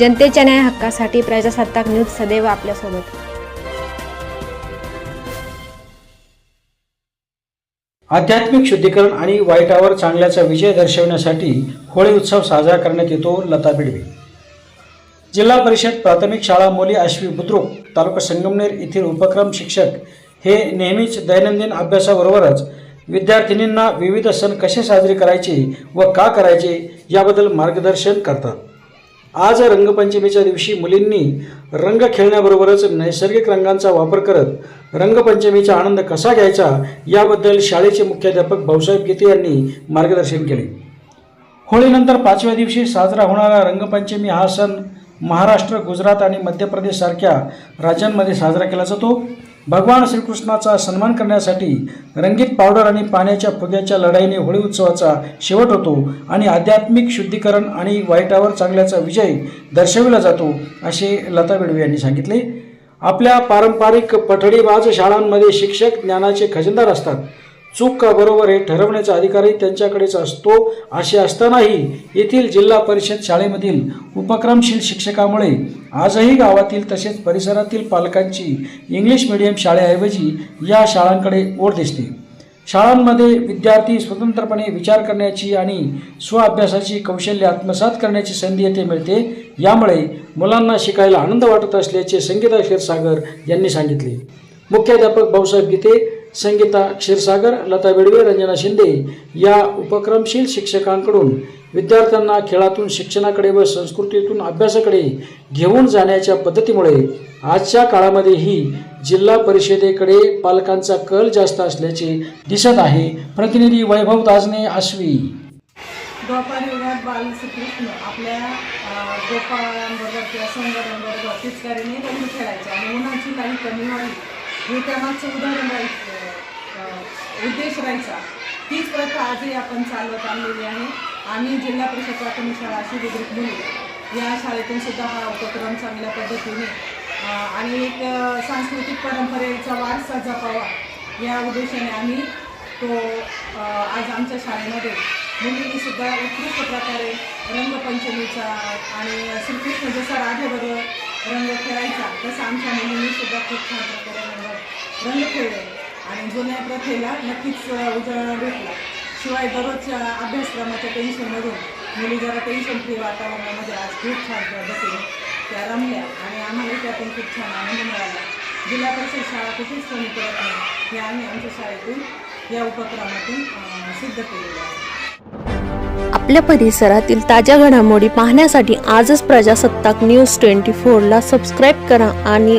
जनतेच्या न्याय हक्कासाठी प्रजासत्ताक न्यूज सदैव आपल्यासोबत. आध्यात्मिक शुद्धीकरण आणि वाईटावर चांगल्याचा विजय दर्शवण्यासाठी होळी उत्सव साजरा करण्यात येतो लता बिडवे जिल्हा परिषद प्राथमिक शाळा मोली आश्वी बुद्रुक तालुका संगमनेर येथील उपक्रम शिक्षक हे नेहमीच दैनंदिन अभ्यासाबरोबरच विद्यार्थिनींना विविध सण कसे साजरे करायचे व का करायचे याबद्दल मार्गदर्शन करतात. आज रंगपंचमीच्या दिवशी मुलींनी रंग खेळण्याबरोबरच नैसर्गिक रंगांचा वापर करत रंगपंचमीचा आनंद कसा घ्यायचा याबद्दल शाळेचे मुख्याध्यापक भाऊसाहेब गीते यांनी मार्गदर्शन केले. होळीनंतर पाचव्या दिवशी साजरा होणारा रंगपंचमी हा सण महाराष्ट्र गुजरात आणि मध्य प्रदेशसारख्या राज्यांमध्ये साजरा केला जातो. भगवान श्रीकृष्णाचा सन्मान करण्यासाठी रंगीत पावडर आणि पाण्याच्या फुग्याच्या लढाईने होळी उत्सवाचा शेवट होतो आणि आध्यात्मिक शुद्धीकरण आणि वाईटावर चांगल्याचा विजय दर्शविला जातो असे लता बेडवे यांनी सांगितले. आपल्या पारंपरिक पठडीबाज शाळांमध्ये शिक्षक ज्ञानाचे खजिनदार असतात. चूक का बरोबर हे ठरवण्याचा अधिकारही त्यांच्याकडेच असतो असे असतानाही येथील जिल्हा परिषद शाळेमधील उपक्रमशील शिक्षकामुळे आजही गावातील तसेच परिसरातील पालकांची इंग्लिश मिडियम शाळेऐवजी या शाळांकडे ओढ दिसते. शाळांमध्ये विद्यार्थी स्वतंत्रपणे विचार करण्याची आणि स्वअभ्यासाची कौशल्य आत्मसात करण्याची संधी येथे मिळते यामुळे मुलांना शिकायला आनंद वाटत असल्याचे संगीता क्षीरसागर यांनी सांगितले. मुख्याध्यापक भाऊसाहेब गीते संगीता क्षीरसागर लता बेडवे रंजना शिंदे या उपक्रमशील शिक्षकांकडून विद्यार्थ्यांना खेळातून शिक्षणाकडे व संस्कृतीतून अभ्यासाकडे घेऊन जाण्याच्या पद्धतीमुळे आजच्या काळामध्येही जिल्हा परिषदेकडे पालकांचा कल जास्त असल्याचे दिसत आहे. प्रतिनिधी वैभव दाजने आश्वी. द्वापार युगात बाल श्रीकृष्ण आपल्या गोपाळांबरोबर किंवा सौंदर्यांबरोबर तिचकारीने रंग खेळायचे आणि मुलांची काही कमी व्हावी हे त्यामागचं उदाहरण राहायचं उद्देश राहायचा. तीच प्रथा आजही आपण चालवत आणलेली आहे. आम्ही जिल्हा परिषद प्राथमिक शाळा अशी बुद्रुक मुली या शाळेतून सुद्धा हा उपक्रम चांगल्या पद्धतीने आणि एक सांस्कृतिक परंपरेचा वारसा जपावा या उद्देशाने आम्ही तो आज आमच्या शाळेमध्ये मुलींनी सुद्धा उत्कृष्ट प्रकारे रंगपंचमीचा आणि श्रीकृष्ण जसा राधेबरोबर रंग खेळायचा. तसा आमच्या मुलींनी सुद्धा खूप छान प्रकारे रंग रंग खेळले. आणि जुन्या प्रथेला नक्कीच अ, उजाळा भेटला. शिवाय दररोजच्या अभ्यासक्रमाच्या टेन्शनमधून मुली जरा टेन्शन फ्री वातावरणामध्ये आज खूप छान पद्धतीने त्या रमल्या आणि आम्हाला त्यातून खूप छान आनंद मिळाला. जिल्हा परिषद शाळा कुठेच कमी करत नाही हे आम्ही आमच्या शाळेतून या उपक्रमातून सिद्ध केलेलं आहे. आपल्या परिसरातील ताज्या घडामोडी पाहण्यासाठी आजच प्रजासत्ताक न्यूज ट्वेंटी फोरला सबस्क्राईब करा आणि